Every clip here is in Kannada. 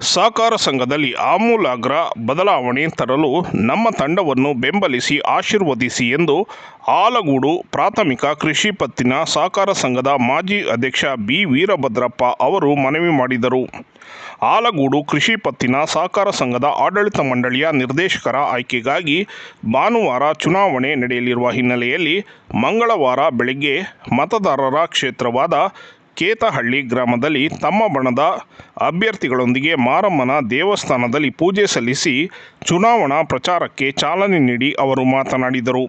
ಸಹಕಾರ ಸಂಘದಲ್ಲಿ ಆಮೂಲಾಗ್ರ ಬದಲಾವಣೆ ತರಲು ನಮ್ಮ ತಂಡವನ್ನು ಬೆಂಬಲಿಸಿ ಆಶೀರ್ವದಿಸಿ ಎಂದು ಆಲಗೂಡು ಪ್ರಾಥಮಿಕ ಕೃಷಿ ಪತ್ತಿನ ಸಹಕಾರ ಸಂಘದ ಮಾಜಿ ಅಧ್ಯಕ್ಷ ಬಿ ವೀರಭದ್ರಪ್ಪ ಅವರು ಮನವಿ ಮಾಡಿದರು. ಆಲಗೂಡು ಕೃಷಿ ಪತ್ತಿನ ಸಹಕಾರ ಸಂಘದ ಆಡಳಿತ ಮಂಡಳಿಯ ನಿರ್ದೇಶಕರ ಆಯ್ಕೆಗಾಗಿ ಭಾನುವಾರ ಚುನಾವಣೆ ನಡೆಯಲಿರುವ ಹಿನ್ನೆಲೆಯಲ್ಲಿ ಮಂಗಳವಾರ ಬೆಳಗ್ಗೆ ಮತದಾರರ ಕ್ಷೇತ್ರವಾದ ಕೇತಹಳ್ಳಿ ಗ್ರಾಮದಲ್ಲಿ ತಮ್ಮ ಬಣದ ಅಭ್ಯರ್ಥಿಗಳೊಂದಿಗೆ ಮಾರಮ್ಮನ ದೇವಸ್ಥಾನದಲ್ಲಿ ಪೂಜೆ ಸಲ್ಲಿಸಿ ಚುನಾವಣಾ ಪ್ರಚಾರಕ್ಕೆ ಚಾಲನೆ ನೀಡಿ ಅವರು ಮಾತನಾಡಿದರು.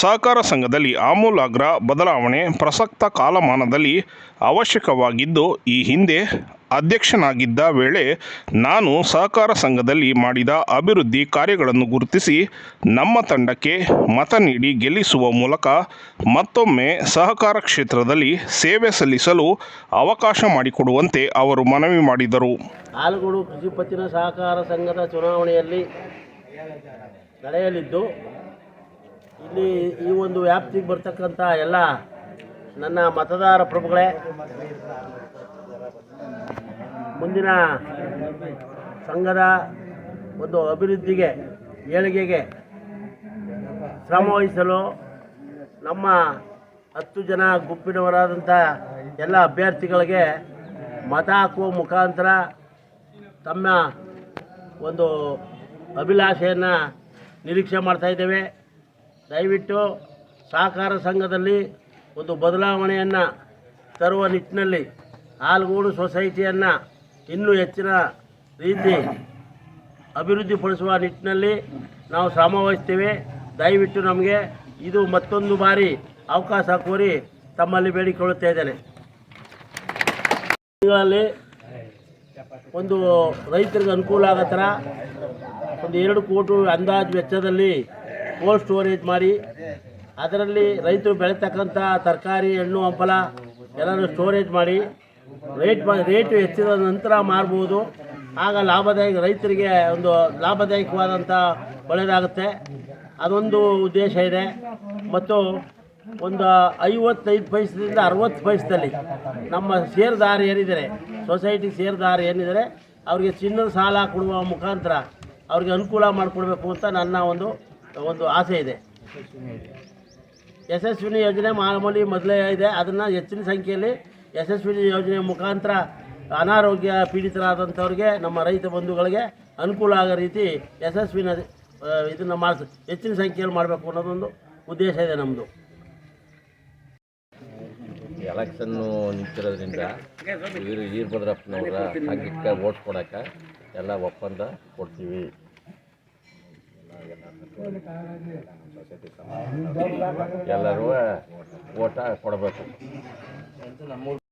ಸಹಕಾರ ಸಂಘದಲ್ಲಿ ಆಮೂಲಾಗ್ರ ಬದಲಾವಣೆ ಪ್ರಸಕ್ತ ಕಾಲಮಾನದಲ್ಲಿ ಅವಶ್ಯಕವಾಗಿದ್ದು, ಈ ಹಿಂದೆ ಅಧ್ಯಕ್ಷನಾಗಿದ್ದ ವೇಳೆ ನಾನು ಸಹಕಾರ ಸಂಘದಲ್ಲಿ ಮಾಡಿದ ಅಭಿವೃದ್ಧಿ ಕಾರ್ಯಗಳನ್ನು ಗುರುತಿಸಿ ನಮ್ಮ ತಂಡಕ್ಕೆ ಮತ ನೀಡಿ ಗೆಲ್ಲಿಸುವ ಮೂಲಕ ಮತ್ತೊಮ್ಮೆ ಸಹಕಾರ ಕ್ಷೇತ್ರದಲ್ಲಿ ಸೇವೆ ಸಲ್ಲಿಸಲು ಅವಕಾಶ ಮಾಡಿಕೊಡುವಂತೆ ಅವರು ಮನವಿ ಮಾಡಿದರು. ಆಲಗೂಡು ಕೃಷಿ ಪತ್ತಿನ ಸಹಕಾರ ಸಂಘದ ಚುನಾವಣೆಯಲ್ಲಿ ನಡೆಯಲಿದ್ದು, ಇಲ್ಲಿ ಈ ಒಂದು ವ್ಯಾಪ್ತಿಗೆ ಬರ್ತಕ್ಕಂಥ ಎಲ್ಲ ನನ್ನ ಮತದಾರ ಪ್ರಭುಗಳೇ ಮುಂದಿನ ಸಂಘದ ಒಂದು ಅಭಿವೃದ್ಧಿಗೆ, ಏಳಿಗೆಗೆ ಶ್ರಮವಹಿಸಲು ನಮ್ಮ ಹತ್ತು ಜನ ಗುಂಪಿನವರಾದಂಥ ಎಲ್ಲ ಅಭ್ಯರ್ಥಿಗಳಿಗೆ ಮತ ಹಾಕುವ ಮುಖಾಂತರ ತಮ್ಮ ಒಂದು ಅಭಿಲಾಷೆಯನ್ನು ನಿರೀಕ್ಷೆ ಮಾಡ್ತಾ ಇದ್ದೇವೆ. ದಯವಿಟ್ಟು ಸಹಕಾರ ಸಂಘದಲ್ಲಿ ಒಂದು ಬದಲಾವಣೆಯನ್ನು ತರುವ ನಿಟ್ಟಿನಲ್ಲಿ ಹಾಲ್ಗೂಡು ಸೊಸೈಟಿಯನ್ನು ಇನ್ನೂ ಹೆಚ್ಚಿನ ರೀತಿ ಅಭಿವೃದ್ಧಿಪಡಿಸುವ ನಿಟ್ಟಿನಲ್ಲಿ ನಾವು ಶ್ರಮ ವಹಿಸ್ತೇವೆ. ದಯವಿಟ್ಟು ನಮಗೆ ಇದು ಮತ್ತೊಂದು ಬಾರಿ ಅವಕಾಶ ಕೋರಿ ತಮ್ಮಲ್ಲಿ ಬೇಡಿಕೊಳ್ಳುತ್ತಾ ಇದ್ದೇನೆ. ಒಂದು ರೈತರಿಗೆ ಅನುಕೂಲ ಆಗೋ ಥರ ಒಂದು ಎರಡು ಕೋಟಿ ಅಂದಾಜು ವೆಚ್ಚದಲ್ಲಿ ಕೋಲ್ಡ್ ಸ್ಟೋರೇಜ್ ಮಾಡಿ, ಅದರಲ್ಲಿ ರೈತರು ಬೆಳೀತಕ್ಕಂಥ ತರಕಾರಿ, ಹಣ್ಣು, ಹಂಪಲ ಎಲ್ಲರೂ ಸ್ಟೋರೇಜ್ ಮಾಡಿ ರೇಟ್ ರೇಟ್ ಹೆಚ್ಚಿದ ನಂತರ ಮಾರ್ಬೋದು. ಆಗ ಲಾಭದಾಯಕ, ರೈತರಿಗೆ ಒಂದು ಲಾಭದಾಯಕವಾದಂಥ ಒಳ್ಳೆಯದಾಗುತ್ತೆ ಅದೊಂದು ಉದ್ದೇಶ ಇದೆ. ಮತ್ತು ಒಂದು ಐವತ್ತೈದು ಪೈಸದಿಂದ ಅರವತ್ತು ಪೈಸದಲ್ಲಿ ನಮ್ಮ ಷೇರುದಾರ ಏನಿದ್ದಾರೆ ಸೊಸೈಟಿ ಷೇರುದಾರ ಏನಿದ್ದಾರೆ, ಅವರಿಗೆ ಚಿನ್ನದ ಸಾಲ ಕೊಡುವ ಮುಖಾಂತರ ಅವ್ರಿಗೆ ಅನುಕೂಲ ಮಾಡಿಕೊಡ್ಬೇಕು ಅಂತ ನನ್ನ ಒಂದು ಒಂದು ಆಸೆ ಇದೆ. ಯಶಸ್ವಿನಿ ಯೋಜನೆ ಮಾಮೂಲಿ ಮೊದಲೇ ಇದೆ. ಅದನ್ನು ಹೆಚ್ಚಿನ ಸಂಖ್ಯೆಯಲ್ಲಿ ಯಶಸ್ವಿನಿ ಯೋಜನೆ ಮುಖಾಂತರ ಅನಾರೋಗ್ಯ ಪೀಡಿತರಾದಂಥವ್ರಿಗೆ, ನಮ್ಮ ರೈತ ಬಂಧುಗಳಿಗೆ ಅನುಕೂಲ ಆಗೋ ರೀತಿ ಯಶಸ್ವಿನ ಇದನ್ನು ಮಾಡಿಸ್ ಹೆಚ್ಚಿನ ಸಂಖ್ಯೆಯಲ್ಲಿ ಮಾಡಬೇಕು ಅನ್ನೋದೊಂದು ಉದ್ದೇಶ ಇದೆ ನಮ್ಮದು ಎಲೆಕ್ಷನ್ನು ನಿಂತಿರೋದ್ರಿಂದ ವೀರ ವೀರಭದ್ರಪ್ಪನವರ ಸಂಘಕ್ಕೆ ಓಟ್ ಕೊಡೋಕೆ ಎಲ್ಲ ಒಪ್ಪಂದ ಕೊಡ್ತೀವಿ. ಎಲ್ಲರೂ ಓಟ ಕೊಡಬೇಕು.